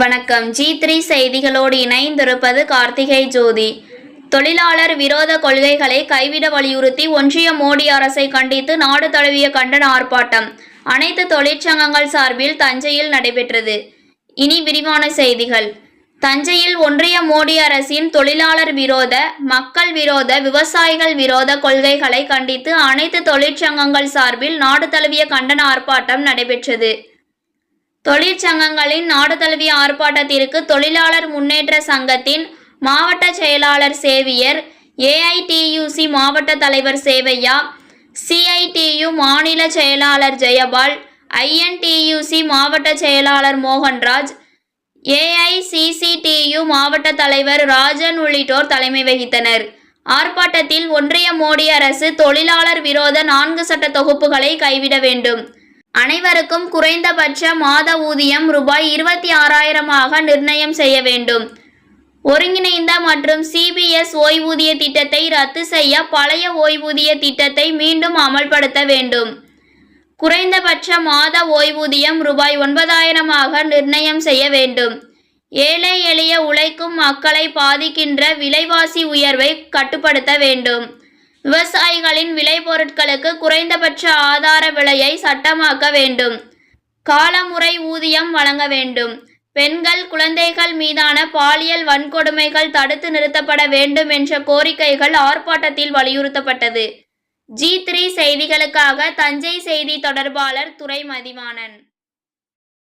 வணக்கம். G three செய்திகளோடு இணைந்திருப்பது கார்த்திகை ஜோதி. தொழிலாளர் விரோத கொள்கைகளை கைவிட வலியுறுத்தி ஒன்றிய மோடி அரசை கண்டித்து நாடு தழுவிய கண்டன ஆர்ப்பாட்டம். அனைத்து தொழிற்சங்கங்கள் சார்பில் தஞ்சையில் நடைபெற்றது. இனி விரிவான செய்திகள். தஞ்சையில் ஒன்றிய மோடி அரசின் தொழிலாளர் விரோத மக்கள் விரோத விவசாயிகள் விரோத கொள்கைகளை கண்டித்து அனைத்து தொழிற்சங்கங்கள் சார்பில் நாடு தழுவிய கண்டன ஆர்ப்பாட்டம் நடைபெற்றது. தொழிற்சங்கங்களின் நாடு தழுவிய ஆர்ப்பாட்டத்திற்கு தொழிலாளர் முன்னேற்ற சங்கத்தின் மாவட்ட செயலாளர் சேவியர் ஏஐடியூசி மாவட்ட தலைவர் சேவையா சிஐடியு மாநில செயலாளர் ஜெயபால் ஐஎன்டியூசி மாவட்ட செயலாளர் மோகன்ராஜ் ஏஐசிசிடியு மாவட்ட தலைவர் ராஜன் உள்ளிட்டோர் தலைமை வகித்தனர். ஆர்ப்பாட்டத்தில் ஒன்றிய மோடி அரசு தொழிலாளர் விரோத நான்கு சட்ட தொகுப்புகளை கைவிட வேண்டும். அனைவருக்கும் குறைந்தபட்ச மாத ஊதியம் ரூபாய் இருபத்தி ஆறாயிரமாக நிர்ணயம் செய்ய வேண்டும். ஒருங்கிணைந்த மற்றும் சிபிஎஸ் ஓய்வூதிய திட்டத்தை ரத்து செய்ய பழைய ஓய்வூதிய திட்டத்தை மீண்டும் அமல்படுத்த வேண்டும். குறைந்தபட்ச மாத ஓய்வூதியம் ரூபாய் ஒன்பதாயிரமாக நிர்ணயம் செய்ய வேண்டும். ஏழை எளிய உழைக்கும் மக்களை பாதிக்கின்ற விலைவாசி உயர்வை கட்டுப்படுத்த வேண்டும். விவசாயிகளின் விளைபொருட்களுக்கு குறைந்தபட்ச ஆதார விலையை சட்டமாக்க வேண்டும். காலமுறை ஊதியம் வழங்க வேண்டும். பெண்கள் குழந்தைகள் மீதான பாலியல் வன்கொடுமைகள் தடுத்து நிறுத்தப்பட வேண்டும் என்ற கோரிக்கைகள் ஆர்ப்பாட்டத்தில் வலியுறுத்தப்பட்டது. ஜி த்ரீ செய்திகளுக்காக தஞ்சை செய்தி தொடர்பாளர் துறை மதிவாணன்